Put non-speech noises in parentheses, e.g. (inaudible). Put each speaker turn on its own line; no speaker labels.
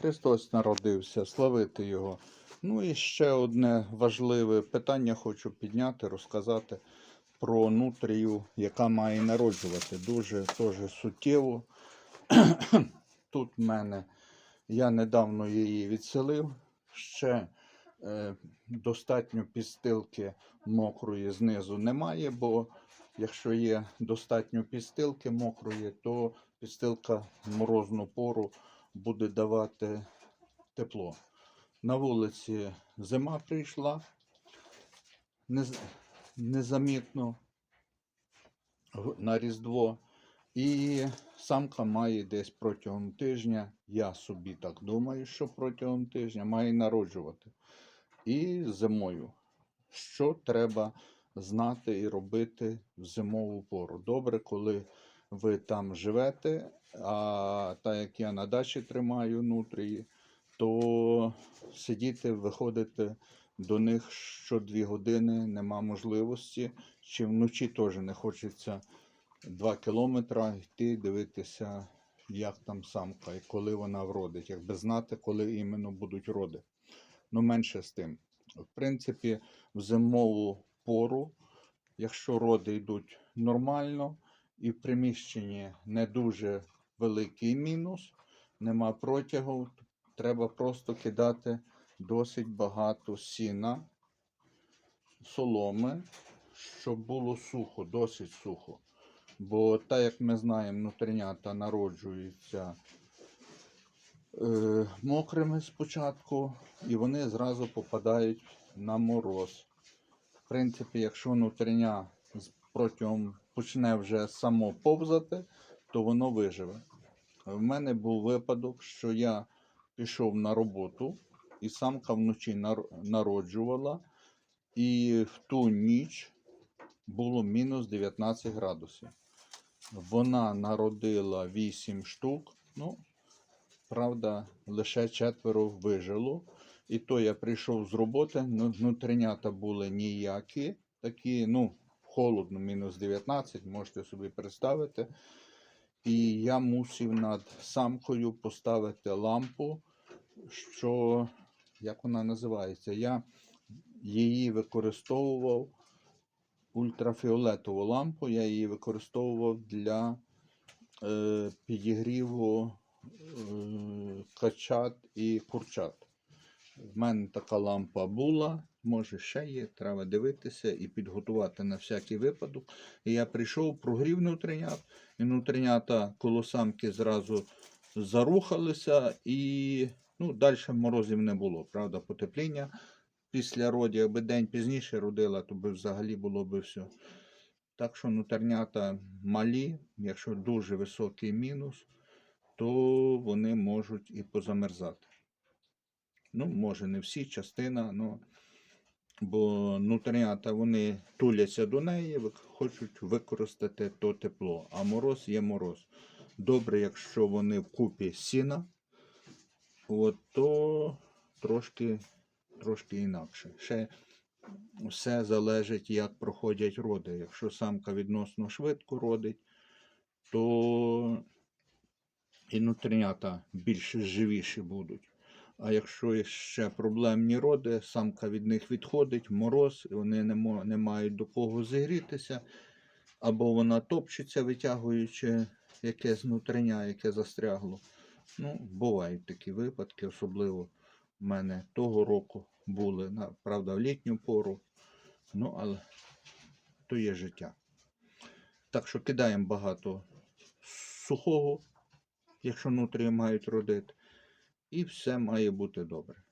Христос народився, славити Його. Ну і ще одне важливе питання хочу підняти, розказати про нутрію, яка має народжувати. Дуже теж суттєво. (clears throat) Тут в мене я недавно її відселив. Ще е, достатньо підстилки мокрої знизу немає, бо якщо є достатньо підстилки мокрої, то підстилка в морозну пору буде давати тепло. На вулиці зима прийшла незамітно на Різдво. І самка має десь протягом тижня, я собі так думаю, що протягом тижня має народжувати. І зимою. Що треба знати і робити в зимову пору? Добре, коли ви там живете, а так як я на дачі тримаю нутрії, то сидіти, виходити до них що дві години нема можливості. Чи вночі теж не хочеться 2 кілометри йти, дивитися, як там самка і коли вона вродить, якби знати, коли іменно будуть роди. Ну, менше з тим. В принципі, в зимову пору, якщо роди йдуть нормально і в приміщенні не дуже великий мінус, нема протягу, треба просто кидати досить багато сіна, соломи, щоб було сухо, досить сухо. Бо так як ми знаємо, нутринята народжуються е, мокрими спочатку, і вони зразу попадають на мороз. В принципі, якщо нутриня з- протягом почне вже само повзати, то воно виживе. В мене був випадок, що я пішов на роботу, і самка вночі народжувала, і в ту ніч було мінус 19 градусів. Вона народила 8 штук. Ну, правда, лише четверо вижило. І то я прийшов з роботи, ну, внутрінята були ніякі, такі, ну, холодно, мінус 19, можете собі представити. І я мусив над самкою поставити лампу, що, як вона називається, я її використовував ультрафіолетову лампу, я її використовував для е, підігріву е, качат і курчат. В мене така лампа була, може ще є, треба дивитися і підготувати на всякий випадок. І я прийшов, прогрів нутринят, і нутринята коло самки зразу зарухалися, і ну, далі морозів не було, правда, потепління після родів, якби день пізніше родила, то би взагалі було би все. Так що нутринята малі, якщо дуже високий мінус, то вони можуть і позамерзати. Ну, може, не всі, частина, ну, бо нутріята вони туляться до неї, хочуть використати то тепло, а мороз є мороз. Добре, якщо вони вкупі сіна, от, то трошки, трошки інакше. Ще все залежить, як проходять роди. Якщо самка відносно швидко родить, то і нутрінята більш живіші будуть. А якщо ще проблемні роди, самка від них відходить, мороз, і вони не, не мають до кого зігрітися, або вона топчеться, витягуючи якесь нутриня, яке застрягло. Ну, бувають такі випадки, особливо в мене того року були, правда, в літню пору. Ну, але то є життя. Так що кидаємо багато сухого, якщо нутрії мають родити, і все має бути добре.